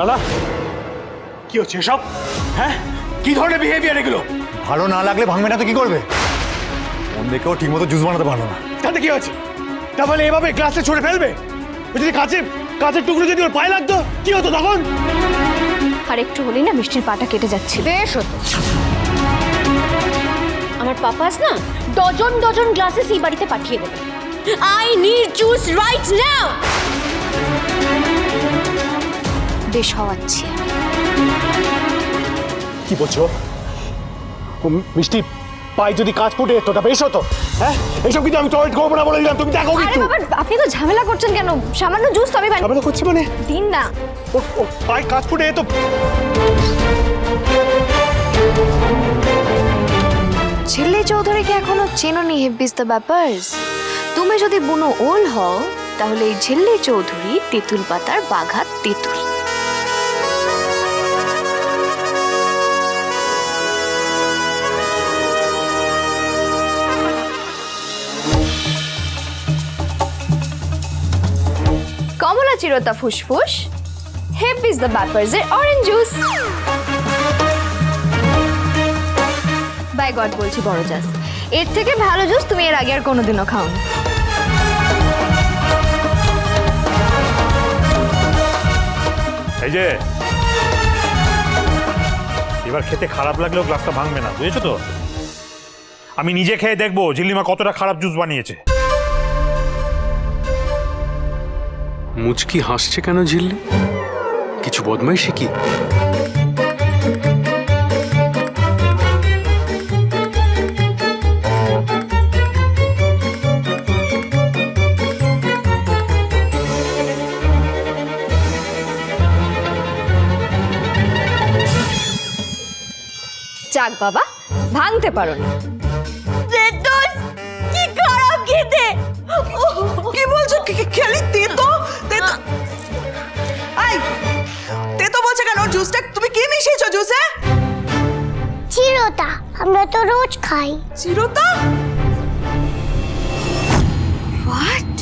লালা কি হচ্ছে এসব? হ্যাঁ? কি ধরনের বিহেভিয়ার এগুলো? ভালো না লাগলে ভাঙবে না তো কি করবে? মন দেখেও ঠিক মতো জুস বানাতে পারল না। তাতে কি হচ্ছে তাহলে এভাবে ক্লাসে ছুড়ে ফেলবে? ও যদি কাছে কাছের টুকরো যদি ওর পায়ে লাগতো কি হতো তখন? আর একটু হলেই না মিষ্টির পাটা কেটে যাচ্ছে। বেশ হতো। আমার পাপাস না ডজন ডজন গ্লাসেস এই বাড়িতে পাঠিয়ে দেবে। I need juice right now বেশ হওয়াচ্ছি কি বলছো? মিষ্টি পায়ে যদি কাজ ফুটে যেত তা বেশ হতো। হ্যাঁ? এইসব কিন্তু আমি টয়লেট করব না বলে দিলাম তুমি দেখো আরে কিন্তু। বাবা আপনি তো ঝামেলা করছেন কেন? সামান্য জুস তো আমি বানি- আমি তো করছি মানে? দিন না। ওর ওর পায়ে কাজ ফুটে যেত ছেলে চৌধুরীকে এখনও চেননি হেব্বিস দ্য ব্যাপার্স তুমি যদি বুনো ওল হও তাহলে এই ঝিল্লি চৌধুরী তেঁতুল পাতার বাঘা তেঁতুল। চিরতা ফুসফুস হেব্বিস দ্য ব্যাপার্স এর অরেঞ্জ জুস বাই গড বলছি বড় জাস এর থেকে ভালো জুস তুমি এর আগে আর কোনোদিনও খাওনি। এই যে, এবার খেতে খারাপ লাগলেও গ্লাসটা ভাঙবে না, বুঝেছ তো? আমি নিজে খেয়ে দেখব ঝিল্লিমা কতটা খারাপ জুস বানিয়েছে। মুচকি হাসছে কেন ঝিল্লি? কিছু বদমাইশি কি? যাক বাবা ভাঙতে পারো না। কি খারাপ খেতে কি বলছো? খেলি? তেতো? আই তেতো বলছে কেন ওর জুসটা তুমি কি মিশিয়েছো জুসে চিরতা আমরা তো রোজ খাই। চিরতা? হোয়াট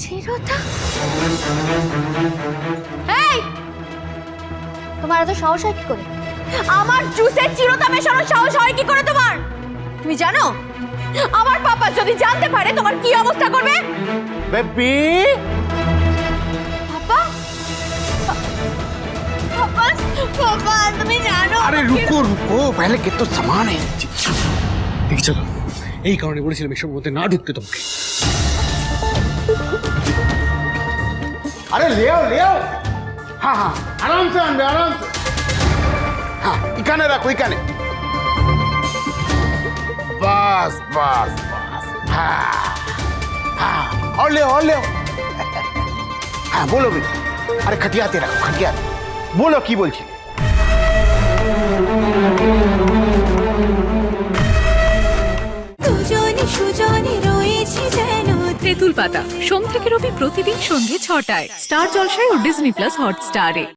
চিরতা? এই তোমার এত সাহস হয় কি করে? আমার জুসে চিরতা মেশানোর সাহস হয় কি করে তোমার? তুমি জানো? যদি জানতে পারে তোমার কি অবস্থা করবে বেবি পাপা পাপা পাপা তুমি জানো আরে রুকো রুকো পহলে কে তো সামান है দেখি চলো এই কারণে বলেছিলাম এসব মধ্যে না ঢুকতে তোমাকে अरे ले आओ ले आओ हाँ हाँ आराम से आनबे आराम से हाँ इकाने रखो इकाने হ্যাঁ और ले और ले হ্যাঁ বলো भी। अरे খাটিয়াতে রাখো খাটিয়াতে বলো की বলছি ची সুজনে রয়েছি যেন তেঁতুল পাতা সোম থেকে রবি প্রতিদিন সন্ধ্যে ছটায়। স্টার জলসায় ও ডিজনি প্লাস হটস্টারে।